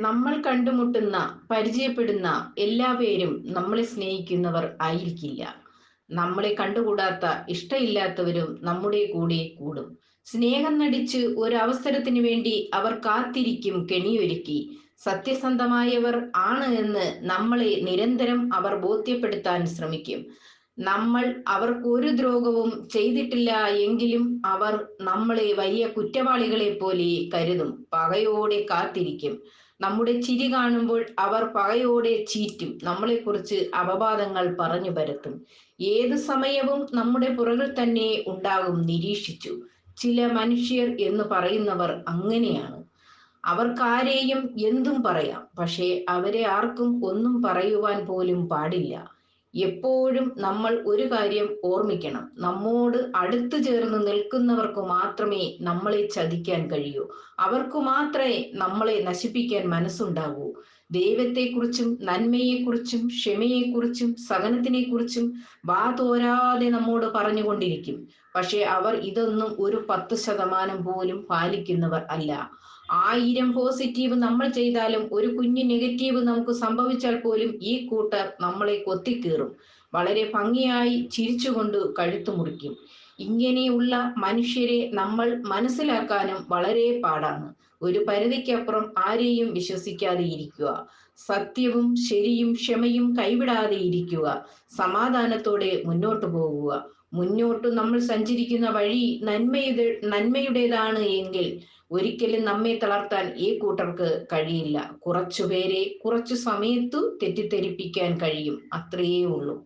നമ്മൾ കണ്ടുമുട്ടുന്ന പരിചയപ്പെടുന്ന എല്ലാവരും നമ്മളെ സ്നേഹിക്കുന്നവർ ആയിരിക്കില്ല. നമ്മളെ കണ്ടുകൂടാത്ത ഇഷ്ടമില്ലാത്തവരും നമ്മുടെ കൂടെ കൂടും. സ്നേഹം നടിച്ച് ഒരവസരത്തിന് വേണ്ടി അവർ കാത്തിരിക്കും കെണിയൊരുക്കി. സത്യസന്ധമായവർ ആണ് എന്ന് നമ്മളെ നിരന്തരം അവർ ബോധ്യപ്പെടുത്താൻ ശ്രമിക്കും. നമ്മൾ അവർക്ക് ഒരു ദ്രോഹവും ചെയ്തിട്ടില്ല എങ്കിലും അവർ നമ്മളെ വലിയ കുറ്റവാളികളെ പോലെ കരുതും. പകയോടെ കാത്തിരിക്കും. നമ്മുടെ ചിരി കാണുമ്പോൾ അവർ പകയോടെ ചീറ്റും. നമ്മളെക്കുറിച്ച് അപവാദങ്ങൾ പറഞ്ഞു പരത്തും. ഏത് സമയവും നമ്മുടെ പുറകിൽ തന്നെ ഉണ്ടാകും നിരീക്ഷിച്ചു. ചില മനുഷ്യർ എന്ന് പറയുന്നവർ അങ്ങനെയാണ്. അവർക്കാരെയും എന്തും പറയാം. പക്ഷേ അവരെ ആർക്കും ഒന്നും പറയുവാൻ പോലും പാടില്ല. എപ്പോഴും നമ്മൾ ഒരു കാര്യം ഓർമ്മിക്കണം. നമ്മോട് അടുത്തു ചേർന്ന് നിൽക്കുന്നവർക്ക് മാത്രമേ നമ്മളെ ചതിക്കാൻ കഴിയൂ. അവർക്ക് മാത്രമേ നമ്മളെ നശിപ്പിക്കാൻ മനസ്സുണ്ടാകൂ ദൈവത്തെക്കുറിച്ചും നന്മയെക്കുറിച്ചും ക്ഷമയെക്കുറിച്ചും സഹനത്തിനെക്കുറിച്ചും വാ തോരാതെ നമ്മോട് പറഞ്ഞുകൊണ്ടിരിക്കും. പക്ഷെ അവർ ഇതൊന്നും ഒരു പത്ത് ശതമാനം പോലും പാലിക്കുന്നവർ അല്ല. ആയിരം പോസിറ്റീവ് നമ്മൾ ചെയ്താലും ഒരു കുഞ്ഞു നെഗറ്റീവ് നമുക്ക് സംഭവിച്ചാൽ പോലും ഈ കൂട്ടർ നമ്മളെ കൊത്തിക്കീറും വളരെ ഭംഗിയായി ചിരിച്ചുകൊണ്ട് കഴുത്തു മുറിക്കും. ഇങ്ങനെയുള്ള മനുഷ്യരെ നമ്മൾ മനസ്സിലാക്കാനും വളരെ പാടാണ്. ഒരു പരിധിക്കപ്പുറം ആരെയും വിശ്വസിക്കാതെ ഇരിക്കുക. സത്യവും ശരിയും ക്ഷമയും കൈവിടാതെ ഇരിക്കുക. സമാധാനത്തോടെ മുന്നോട്ട് പോകുക. മുന്നോട്ട് നമ്മൾ സഞ്ചരിക്കുന്ന വഴി നന്മയുടെ നന്മയുടേതാണ് എങ്കിൽ ഒരിക്കലും നമ്മെ തളർത്താൻ ഈ കൂട്ടർക്ക് കഴിയില്ല. കുറച്ചുപേരെ കുറച്ചു സമയത്തു തെറ്റിദ്ധരിപ്പിക്കാൻ കഴിയും. അത്രയേ ഉള്ളൂ.